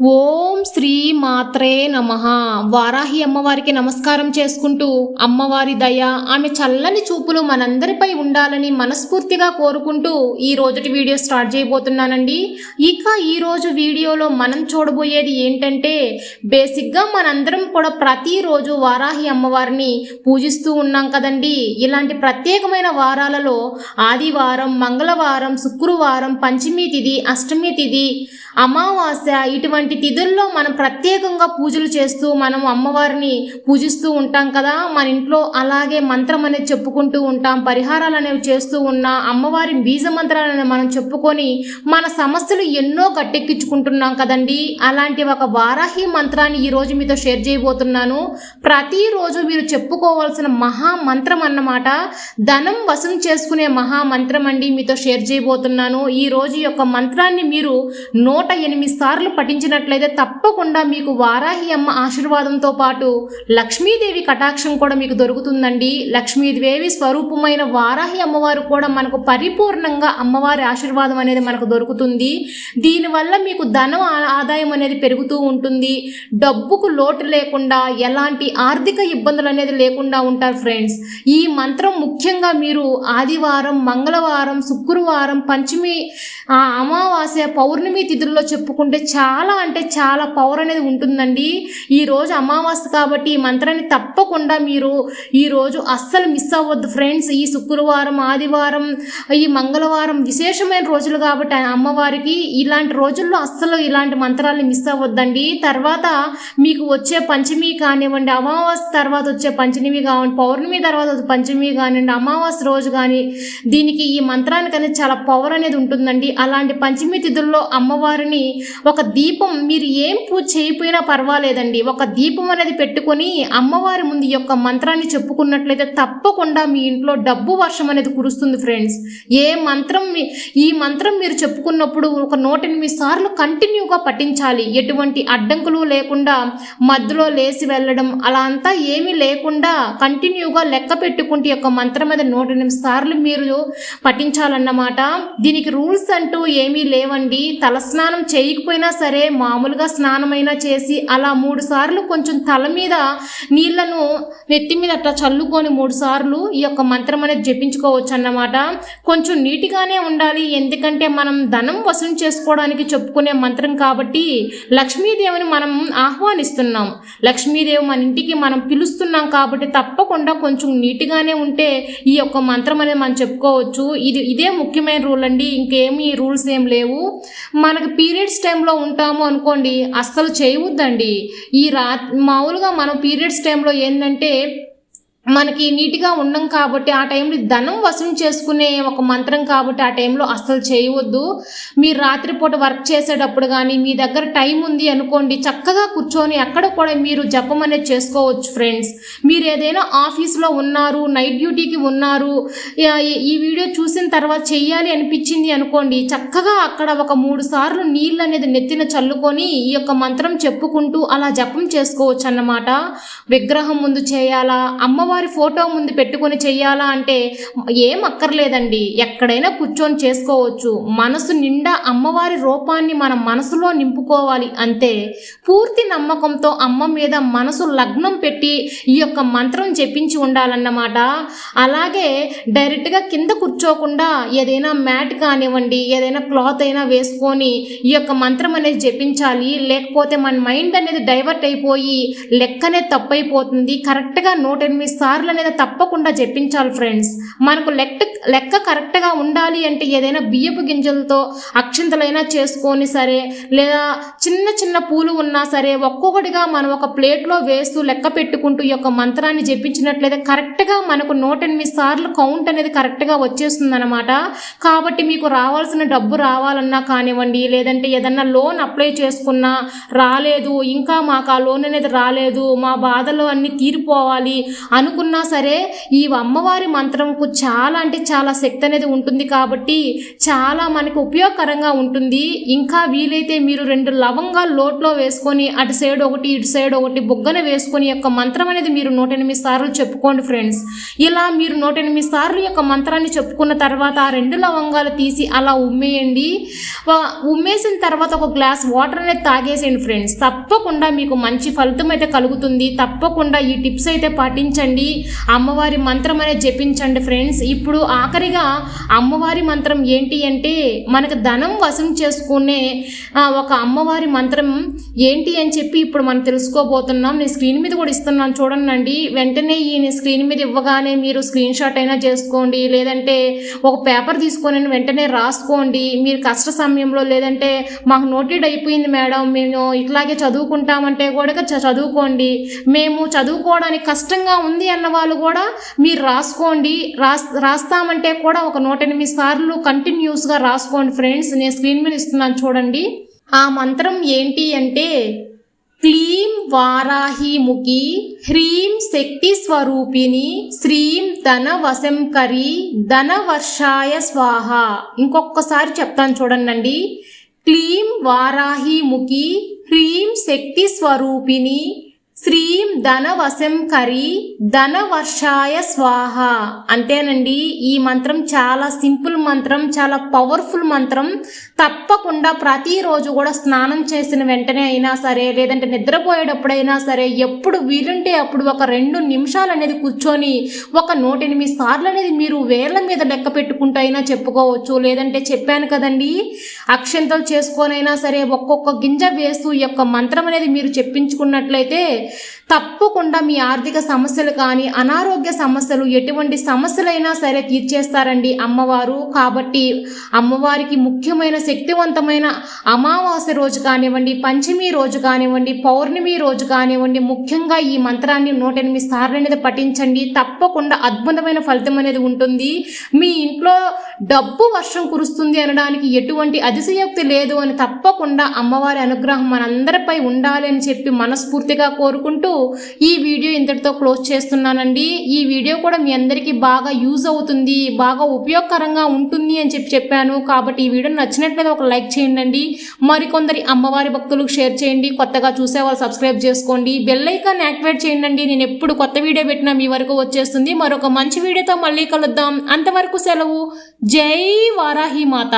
我、శ్రీ మాత్రే నమ. వారాహి అమ్మవారికి నమస్కారం చేసుకుంటూ అమ్మవారి దయ ఆమె చల్లని చూపులు మనందరిపై ఉండాలని మనస్ఫూర్తిగా కోరుకుంటూ ఈ రోజుటి వీడియో స్టార్ట్ చేయబోతున్నానండి. ఇక ఈ రోజు వీడియోలో మనం చూడబోయేది ఏంటంటే బేసిక్గా మనందరం కూడా ప్రతిరోజు వారాహి అమ్మవారిని పూజిస్తూ ఉన్నాం కదండి. ఇలాంటి ప్రత్యేకమైన వారాలలో ఆదివారం మంగళవారం శుక్రవారం పంచమి తిథి అష్టమి తిథి అమావాస్య ఇటువంటి తిథుల్లో మనం ప్రత్యేకంగా పూజలు చేస్తూ మనం అమ్మవారిని పూజిస్తూ ఉంటాం కదా. మన ఇంట్లో అలాగే మంత్రం అనేది చెప్పుకుంటూ ఉంటాం పరిహారాలు అనేవి చేస్తూ ఉన్నా అమ్మవారి బీజ మంత్రాలను మనం చెప్పుకొని మన సమస్యలు ఎన్నో గట్టెక్కించుకుంటున్నాం కదండి. అలాంటి ఒక వారాహి మంత్రాన్ని ఈరోజు మీతో షేర్ చేయబోతున్నాను. ప్రతిరోజు మీరు చెప్పుకోవాల్సిన మహా మంత్రం అన్నమాట ధనం వశం చేసుకునే మహా మంత్రం అండి మీతో షేర్ చేయబోతున్నాను. ఈ రోజు యొక్క మంత్రాన్ని మీరు నూట ఎనిమిది సార్లు పఠించినట్లయితే తప్పకుండా మీకు వారాహి అమ్మ ఆశీర్వాదంతో పాటు లక్ష్మీదేవి కటాక్షం కూడా మీకు దొరుకుతుందండి. లక్ష్మీదేవి స్వరూపమైన వారాహి అమ్మవారు కూడా మనకు పరిపూర్ణంగా అమ్మవారి ఆశీర్వాదం అనేది మనకు దొరుకుతుంది. దీనివల్ల మీకు ధనం ఆదాయం అనేది పెరుగుతూ ఉంటుంది. డబ్బుకు లోటు లేకుండా ఎలాంటి ఆర్థిక ఇబ్బందులు అనేది లేకుండా ఉంటారు ఫ్రెండ్స్. ఈ మంత్రం ముఖ్యంగా మీరు ఆదివారం మంగళవారం శుక్రవారం పంచమి అమావాస్య పౌర్ణమి తిథుల్లో చెప్పుకుంటే చాలా అంటే చాలా పవర్ అనేది ఉంటుందండి. ఈ రోజు అమావాస్య కాబట్టి ఈ మంత్రాన్ని తప్పకుండా మీరు ఈ రోజు అస్సలు మిస్ అవ్వద్దు ఫ్రెండ్స్ ఈ శుక్రవారం ఆదివారం ఈ మంగళవారం విశేషమైన రోజులు కాబట్టి అమ్మవారికి ఇలాంటి రోజుల్లో అస్సలు ఇలాంటి మంత్రాలను మిస్ అవ్వద్దండి. తర్వాత మీకు వచ్చే పంచమి కానివ్వండి అమావాస్య తర్వాత వచ్చే పంచమి కావండి పౌర్ణమి తర్వాత వచ్చే పంచమి కానివ్వండి అమావాస్య రోజు కానీ దీనికి ఈ మంత్రానికి అనేది చాలా పవర్ అనేది ఉంటుందండి. అలాంటి పంచమి తిథుల్లో అమ్మవారిని ఒక దీపం మీరు ఏం పూజ చేయపోయినా పర్వాలేదండి. ఒక దీపం అనేది పెట్టుకొని అమ్మవారి ముందు ఈ యొక్క మంత్రాన్ని చెప్పుకున్నట్లయితే తప్పకుండా మీ ఇంట్లో డబ్బు వర్షం అనేది కురుస్తుంది ఫ్రెండ్స్. ఏ మంత్రం ఈ మంత్రం మీరు చెప్పుకున్నప్పుడు ఒక నూట ఎనిమిది సార్లు కంటిన్యూగా పఠించాలి. ఎటువంటి అడ్డంకులు లేకుండా మధ్యలో లేచి వెళ్ళడం అలా అంతా ఏమీ లేకుండా కంటిన్యూగా లెక్క పెట్టుకుంటే ఈ యొక్క మంత్రం మీద నూట ఎనిమిది సార్లు మీరు పఠించాలన్నమాట. దీనికి రూల్స్ అంటూ ఏమీ లేవండి. తలస్నానం చేయకపోయినా సరే మామూలుగా స్నానం స్నానమైనా చేసి అలా మూడు సార్లు కొంచెం తల మీద నీళ్ళను నెత్తి మీద అట్లా చల్లుకొని మూడు సార్లు ఈ యొక్క మంత్రం అనేది జపించుకోవచ్చు అన్నమాట కొంచెం నీటిగానే ఉండాలి. ఎందుకంటే మనం ధనం వసూలు చేసుకోవడానికి చెప్పుకునే మంత్రం కాబట్టి లక్ష్మీదేవిని మనం ఆహ్వానిస్తున్నాం. లక్ష్మీదేవి మన ఇంటికి మనం పిలుస్తున్నాం కాబట్టి తప్పకుండా కొంచెం నీట్గానే ఉంటే ఈ యొక్క మంత్రం అనేది మనం చెప్పుకోవచ్చు. ఇది ఇదే ముఖ్యమైన రూల్ అండి. ఇంకేమీ రూల్స్ ఏం లేవు. మనకు పీరియడ్స్ టైంలో ఉంటాము అనుకోండి. అస్సలు చేయవద్దండి. ఈ రా మామూలుగా మనం పీరియడ్స్ టైంలో ఏంటంటే మనకి నీట్గా ఉండం కాబట్టి ఆ టైంలో ధనం వసూలు చేసుకునే ఒక మంత్రం కాబట్టి ఆ టైంలో అస్సలు చేయవద్దు. మీరు రాత్రిపూట వర్క్ చేసేటప్పుడు కానీ మీ దగ్గర టైం ఉంది అనుకోండి చక్కగా కూర్చొని ఎక్కడ కూడా మీరు జపం అనేది చేసుకోవచ్చు ఫ్రెండ్స్. మీరు ఏదైనా ఆఫీస్లో ఉన్నారు నైట్ డ్యూటీకి ఉన్నారు ఈ- వీడియో చూసిన తర్వాత చెయ్యాలి అనిపించింది అనుకోండి చక్కగా అక్కడ ఒక మూడు సార్లు నీళ్ళు అనేది నెత్తిన చల్లుకొని ఈ యొక్క మంత్రం చెప్పుకుంటూ అలా జపం చేసుకోవచ్చు అన్నమాట విగ్రహం ముందు చేయాలా అమ్మ అమ్మవారి ఫోటో ముందు పెట్టుకొని చెయ్యాలా అంటే ఏం అక్కర్లేదండి. ఎక్కడైనా కూర్చొని చేసుకోవచ్చు. మనసు నిండా అమ్మవారి రూపాన్ని మన మనసులో నింపుకోవాలి అంతే పూర్తి నమ్మకంతో అమ్మ మీద మనసు లగ్నం పెట్టి ఈ యొక్క మంత్రం చెప్పించి ఉండాలన్నమాట. అలాగే డైరెక్ట్గా కింద కూర్చోకుండా ఏదైనా మ్యాట్ కానివ్వండి ఏదైనా క్లాత్ అయినా వేసుకొని ఈ యొక్క మంత్రం అనేది జపించాలి. లేకపోతే మన మైండ్ అనేది డైవర్ట్ అయిపోయి లెక్కనే తప్పైపోతుంది. కరెక్ట్గా నూట ఎనిమిది సార్లు అనేది తప్పకుండా జపించాలి ఫ్రెండ్స్. మనకు లెక్క లెక్క కరెక్ట్గా ఉండాలి అంటే ఏదైనా బియ్యపు గింజలతో అక్షింతలైనా చేసుకొని సరే లేదా చిన్న చిన్న పూలు ఉన్నా సరే ఒక్కొక్కటిగా మనం ఒక ప్లేట్లో వేస్తూ లెక్క పెట్టుకుంటూ ఈ యొక్క మంత్రాన్ని జపించినట్లయితే కరెక్ట్గా మనకు నూట ఎనిమిది సార్లు కౌంట్ అనేది కరెక్ట్గా వచ్చేస్తుంది అనమాట కాబట్టి మీకు రావాల్సిన డబ్బు రావాలన్నా కానివ్వండి లేదంటే ఏదన్నా లోన్ అప్లై చేసుకున్నా రాలేదు ఇంకా మాకు ఆ లోన్ అనేది రాలేదు మా బాధలు అన్నీ తీరిపోవాలి అను అనుకున్నా సరే ఈ అమ్మవారి మంత్రంకు చాలా అంటే చాలా శక్తి అనేది ఉంటుంది కాబట్టి చాలా మనకు ఉపయోగకరంగా ఉంటుంది. ఇంకా వీలైతే మీరు రెండు లవంగాలు లోట్లో వేసుకొని అటు సైడ్ ఒకటి ఇటు సైడ్ ఒకటి బొగ్గన వేసుకొని యొక్క మంత్రం అనేది మీరు నూట ఎనిమిది సార్లు చెప్పుకోండి ఫ్రెండ్స్ ఇలా మీరు నూట ఎనిమిది సార్లు యొక్క మంత్రాన్ని చెప్పుకున్న తర్వాత ఆ రెండు లవంగాలు తీసి అలా ఉమ్మేయండి. ఉమ్మేసిన తర్వాత ఒక గ్లాస్ వాటర్ అనేది తాగేసేయండి ఫ్రెండ్స్ తప్పకుండా మీకు మంచి ఫలితం అయితే కలుగుతుంది. తప్పకుండా ఈ టిప్స్ అయితే పాటించండి. అమ్మవారి మంత్రం అనేది జపించండి ఫ్రెండ్స్. ఇప్పుడు ఆఖరిగా అమ్మవారి మంత్రం ఏంటి అంటే మనకు ధనం వశం చేసుకునే ఒక అమ్మవారి మంత్రం ఏంటి అని చెప్పి ఇప్పుడు మనం తెలుసుకోబోతున్నాం. నేను స్క్రీన్ మీద కూడా ఇస్తున్నాను చూడండి వెంటనే ఈ నేను స్క్రీన్ మీద ఇవ్వగానే మీరు స్క్రీన్ షాట్ అయినా చేసుకోండి. లేదంటే ఒక పేపర్ తీసుకొని వెంటనే రాసుకోండి. మీరు కష్ట సమయంలో లేదంటే మాకు నోటెడ్ అయిపోయింది మేడం. మేము ఇట్లాగే చదువుకుంటామంటే కూడా చ- చదువుకోండి. మేము చదువుకోవడానికి కష్టంగా ఉంది అన్న వాళ్ళు కూడా మీరు రాసుకోండి. రాస్ రాస్తామంటే కూడా ఒక నూట ఎనిమిది సార్లు కంటిన్యూస్గా రాసుకోండి ఫ్రెండ్స్. నేను స్క్రీన్ మీద ఇస్తున్నాను చూడండి. ఆ మంత్రం ఏంటి అంటే క్లీం వారాహిముఖి హ్రీం శక్తి స్వరూపిణి శ్రీం ధన వశంకరి ధన వర్షాయ స్వాహ. ఇంకొకసారి చెప్తాను చూడండి క్లీం వారాహిముఖి హ్రీం శక్తి స్వరూపిణి శ్రీం ధనవశం కరీ ధనవర్షాయ స్వాహ అంతేనండి ఈ మంత్రం చాలా సింపుల్ మంత్రం చాలా పవర్ఫుల్ మంత్రం. తప్పకుండా ప్రతిరోజు కూడా స్నానం చేసిన వెంటనే అయినా సరే లేదంటే నిద్రపోయేటప్పుడైనా సరే ఎప్పుడు వీలుంటే అప్పుడు ఒక రెండు నిమిషాలు అనేది కూర్చొని ఒక నూట ఎనిమిది సార్లు అనేది మీరు వేళ్ళ మీద లెక్క పెట్టుకుంటూ అయినా చెప్పుకోవచ్చు. లేదంటే చెప్పాను కదండి అక్షంతలు చేసుకొనైనా సరే ఒక్కొక్క గింజ వేస్తూ ఈ యొక్క మంత్రం అనేది మీరు చెప్పించుకున్నట్లయితే తప్పకుండా మీ ఆర్థిక సమస్యలు కానీ అనారోగ్య సమస్యలు ఎటువంటి సమస్యలైనా సరే తీర్చేస్తారండి అమ్మవారు. కాబట్టి అమ్మవారికి ముఖ్యమైన శక్తివంతమైన అమావాస్య రోజు కానివ్వండి పంచమి రోజు కానివ్వండి పౌర్ణమి రోజు కానివ్వండి ముఖ్యంగా ఈ మంత్రాన్ని నూట ఎనిమిది సార్లు అనేది పఠించండి. తప్పకుండా అద్భుతమైన ఫలితం అనేది ఉంటుంది. మీ ఇంట్లో డబ్బు వర్షం కురుస్తుంది అనడానికి ఎటువంటి అతిశయోక్తి లేదు అని తప్పకుండా అమ్మవారి అనుగ్రహం మనందరిపై ఉండాలి అని చెప్పి మనస్ఫూర్తిగా కోరు కోరుకుంటూ ఈ వీడియో ఇంతటితో క్లోజ్ చేస్తున్నానండి. ఈ వీడియో కూడా మీ అందరికీ బాగా యూజ్ అవుతుంది బాగా ఉపయోగకరంగా ఉంటుంది అని చెప్పి చెప్పాను. కాబట్టి ఈ వీడియో నచ్చినట్లయితే ఒక లైక్ చేయండి మరికొందరి అమ్మవారి భక్తులకు షేర్ చేయండి. కొత్తగా చూసే వాళ్ళు సబ్స్క్రైబ్ చేసుకోండి. బెల్ ఐకాన్ యాక్టివేట్ చేయండి నేను ఎప్పుడు కొత్త వీడియో పెట్టినా మీ వరకు వచ్చేస్తుంది. మరొక మంచి వీడియోతో మళ్ళీ కలుద్దాం. అంతవరకు సెలవు. జై వారాహి మాత.